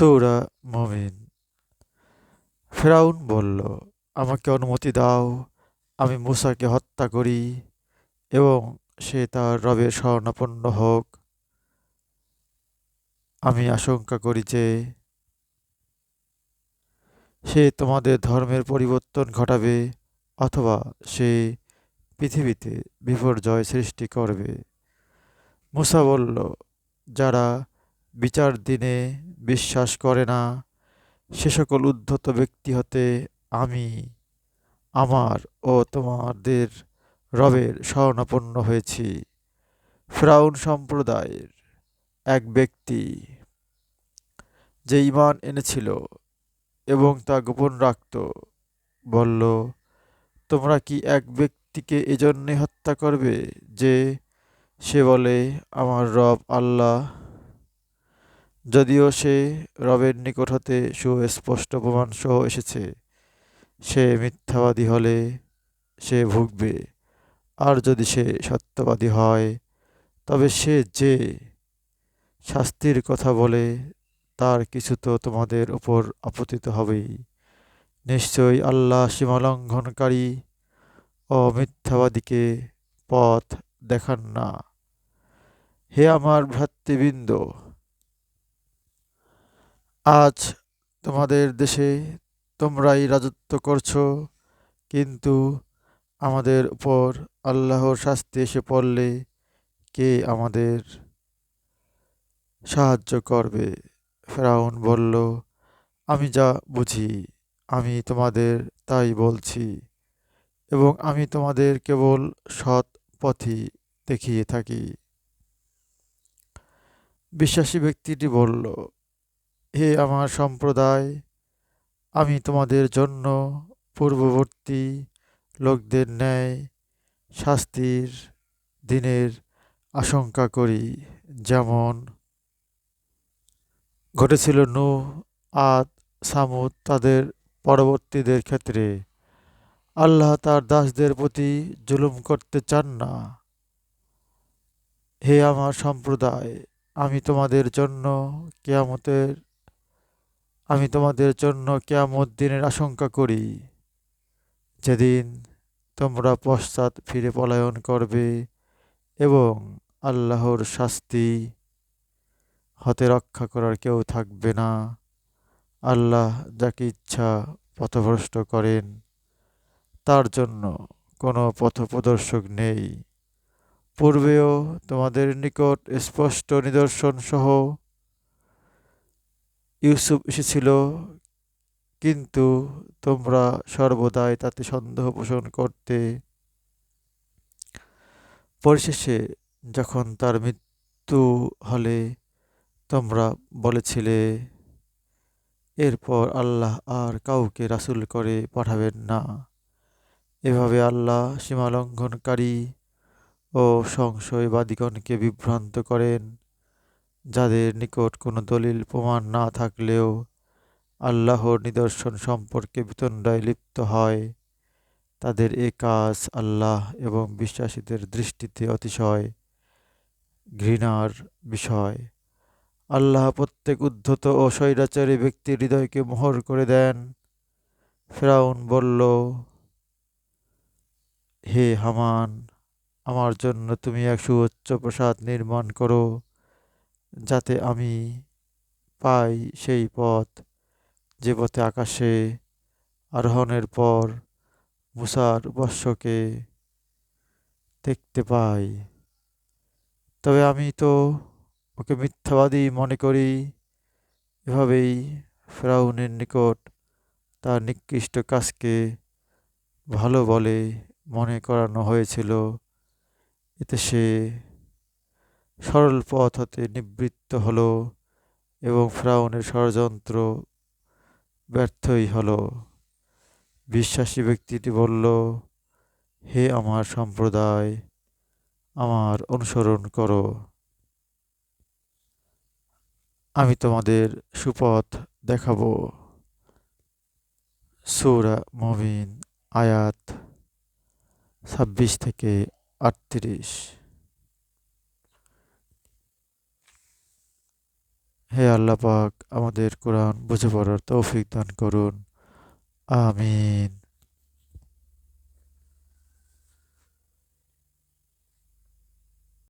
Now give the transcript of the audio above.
সৌরা মমিন। ফেরাউন বলল, আমাকে অনুমতি দাও, আমি মূসাকে হত্যা করি এবং সে তার রবের স্বর্ণাপন্ন হোক। আমি আশঙ্কা করি যে সে তোমাদের ধর্মের পরিবর্তন ঘটাবে অথবা সে পৃথিবীতে বিপর্যয় সৃষ্টি করবে। মুসা বলল, যারা বিচার দিনে বিশ্বাস করে না। সে সকল উদ্ধত ব্যক্তি হতে আমি, আমার ও তোমাদের রবের শরণাপন্ন হয়েছি। ফ্রাউন সম্প্রদায়ের এক ব্যক্তি যে ইমান এনেছিল এবং তা গোপন রাখত, বলল, তোমরা কি এক ব্যক্তিকে এজন্যে হত্যা করবে যে সে বলে, আমার রব আল্লাহ যদিও সে রবের নিকট হতে সুস্পষ্ট প্রমাণ সহ এসেছে, সে মিথ্যাবাদী হলে সে ভুগবে। আর যদি সে সত্যবাদী হয়, তবে সে যে শাস্তির কথা বলে, তার কিছু তো তোমাদের উপর আপতিত হবেই। নিশ্চয়ই আল্লাহ সীমালঙ্ঘনকারী ও মিথ্যাবাদীকে পথ দেখান না। হে আমার ভ্রাতৃবৃন্দ আজ তোমাদের দেশে তোমরাই রাজত্ব করছ, কিন্তু আমাদের উপর আল্লাহর শাস্তি এসে পড়লে কে আমাদের সাহায্য করবে? ফেরাউন বলল, আমি যা বুঝি, আমি তোমাদের তাই বলছি, এবং আমি তোমাদের কেবল সৎ পথই দেখিয়ে থাকি। বিশ্বাসী ব্যক্তিটি বলল হে আমার সম্প্রদায়, আমি তোমাদের জন্য পূর্ববর্তী লোকদের ন্যায় শাস্তির দিনের আশঙ্কা করি, যেমন ঘটেছিল নু আদ, সামুদ তাদের পরবর্তীদের ক্ষেত্রে। আল্লাহ তার দাসদের প্রতি জুলুম করতে চান না। হে আমার সম্প্রদায়, আমি তোমাদের জন্য কেয়ামতের আমি তোমাদের জন্য কেয়ামত দিনের আশঙ্কা করি। যেদিন তোমরা পশ্চাৎ ফিরে পলায়ন করবে এবং আল্লাহর শাস্তি হতে রক্ষা করার কেউ থাকবে না। আল্লাহ যাকে ইচ্ছা পথভ্রষ্ট করেন, তার জন্য কোনো পথপ্রদর্শক নেই। পূর্বেও তোমাদের নিকট স্পষ্ট নিদর্শন সহ ইউসুফ এসেছিল, কিন্তু তোমরা সর্বদাই তাতে সন্দেহ পোষণ করতে। পরিশেষে যখন তার মৃত্যু হলে তোমরা বলেছিলে, এরপর আল্লাহ আর কাউকে রাসুল করে পাঠাবেন না। এভাবে আল্লাহ সীমালঙ্ঘনকারী ও সংশয়বাদীগণকে বিভ্রান্ত করেন। যাদের নিকট কোনো দলিল প্রমাণ না থাকলেও আল্লাহর নিদর্শন সম্পর্কে বিতণ্ডায় লিপ্ত হয়, তাদের এ কাজ আল্লাহ এবং বিশ্বাসীদের দৃষ্টিতে অতিশয় ঘৃণার বিষয়। আল্লাহ প্রত্যেক উদ্ধত ও স্বৈরাচারী ব্যক্তির হৃদয়কে মোহর করে দেন। ফেরাউন বলল, হে হামান, আমার জন্য তুমি এক সুউচ্চ প্রসাদ নির্মাণ করো। যাতে আমি পাই সেই পথ যে পথে আকাশে আরোহণের পর মুসার বর্ষকে দেখতে পাই। তবে আমি তো ওকে মিথ্যাবাদী মনে করি। এভাবেই ফেরাউনের নিকট তার নিকৃষ্ট কাজকে ভালো বলে মনে করানো হয়েছিল। এতে সে সরল পথ হতে নিবৃত্ত হলো এবং ফ্রাউনের ষড়যন্ত্র ব্যর্থই হল। বিশ্বাসী ব্যক্তিটি বলল, হে আমার সম্প্রদায়, আমার অনুসরণ করো। আমি তোমাদের সুপথ দেখাবো। সৌরা মবিন আয়াত ছাব্বিশ থেকে আটত্রিশ। হে আল্লাহ পাক আমাদের কোরআন বুঝে পড়ার তৌফিক দান করুন। আমিন।